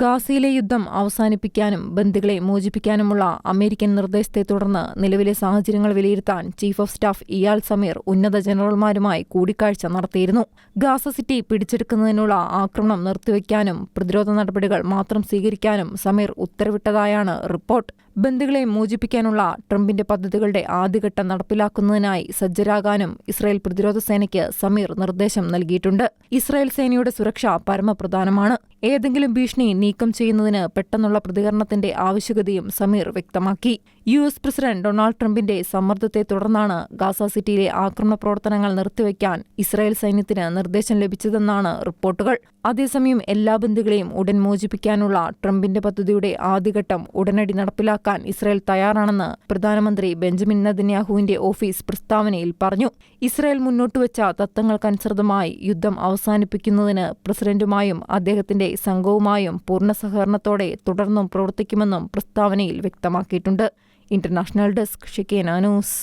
ഗാസയിലെ യുദ്ധം അവസാനിപ്പിക്കാനും ബന്ദികളെ മോചിപ്പിക്കാനുമുള്ള അമേരിക്കൻ നിർദ്ദേശത്തെ തുടർന്ന് നിലവിലെ സാഹചര്യങ്ങൾ വിലയിരുത്താൻ chief of staff Eyal Zamir ഉന്നത ജനറൽമാരുമായി കൂടിക്കാഴ്ച നടത്തിയിരുന്നു. ഗാസ സിറ്റി പിടിച്ചെടുക്കുന്നതിനുള്ള ആക്രമണം നിർത്തിവെക്കാനും പ്രതിരോധ നടപടികൾ മാത്രം സ്വീകരിക്കാനും സമീർ ഉത്തരവിട്ടതായാണ് റിപ്പോർട്ട്. ബന്ദികളെ മോചിപ്പിക്കാനുള്ള ട്രംപിന്റെ പദ്ധതികളുടെ ആദ്യഘട്ടം നടപ്പിലാക്കുന്നതിനായി സജ്ജരാകാനും ഇസ്രായേൽ പ്രതിരോധ സേനയ്ക്ക് സമീർ നിർദ്ദേശം നൽകിയിട്ടുണ്ട്. ഇസ്രായേൽ സേനയുടെ സുരക്ഷ പരമപ്രധാനമാണ്. ഏതെങ്കിലും ഭീഷണി നീക്കം ചെയ്യുന്നതിന് പെട്ടെന്നുള്ള പ്രതികരണത്തിന്റെ ആവശ്യകതയും സമീർ വ്യക്തമാക്കി യു എസ് പ്രസിഡന്റ് ഡൊണാൾഡ് ട്രംപിന്റെ സമ്മർദ്ദത്തെ തുടർന്നാണ് ഗാസ സിറ്റിയിലെ ആക്രമണ പ്രവർത്തനങ്ങൾ നിർത്തിവെക്കാൻ ഇസ്രായേൽ സൈന്യത്തിന് നിർദ്ദേശം ലഭിച്ചതെന്നാണ് റിപ്പോർട്ടുകൾ. അതേസമയം എല്ലാ ബന്ധുക്കളെയും ഉടൻ മോചിപ്പിക്കാനുള്ള ട്രംപിന്റെ പദ്ധതിയുടെ ആദ്യഘട്ടം ഉടനടി നടപ്പിലാക്കാൻ ഇസ്രായേൽ തയ്യാറാണെന്ന് പ്രധാനമന്ത്രി ബെഞ്ചമിൻ നദന്യാഹുവിന്റെ ഓഫീസ് പ്രസ്താവനയിൽ പറഞ്ഞു. ഇസ്രായേൽ മുന്നോട്ടുവച്ച തത്വങ്ങൾക്കനുസൃതമായി യുദ്ധം അവസാനിപ്പിക്കുന്നതിന് പ്രസിഡന്റുമായും അദ്ദേഹത്തിന്റെ സംഘവുമായും പൂർണ സഹകരണത്തോടെ തുടർന്നും പ്രവർത്തിക്കുമെന്നും പ്രസ്താവനയിൽ വ്യക്തമാക്കിയിട്ടുണ്ട്. International desk ഷിക്കേന news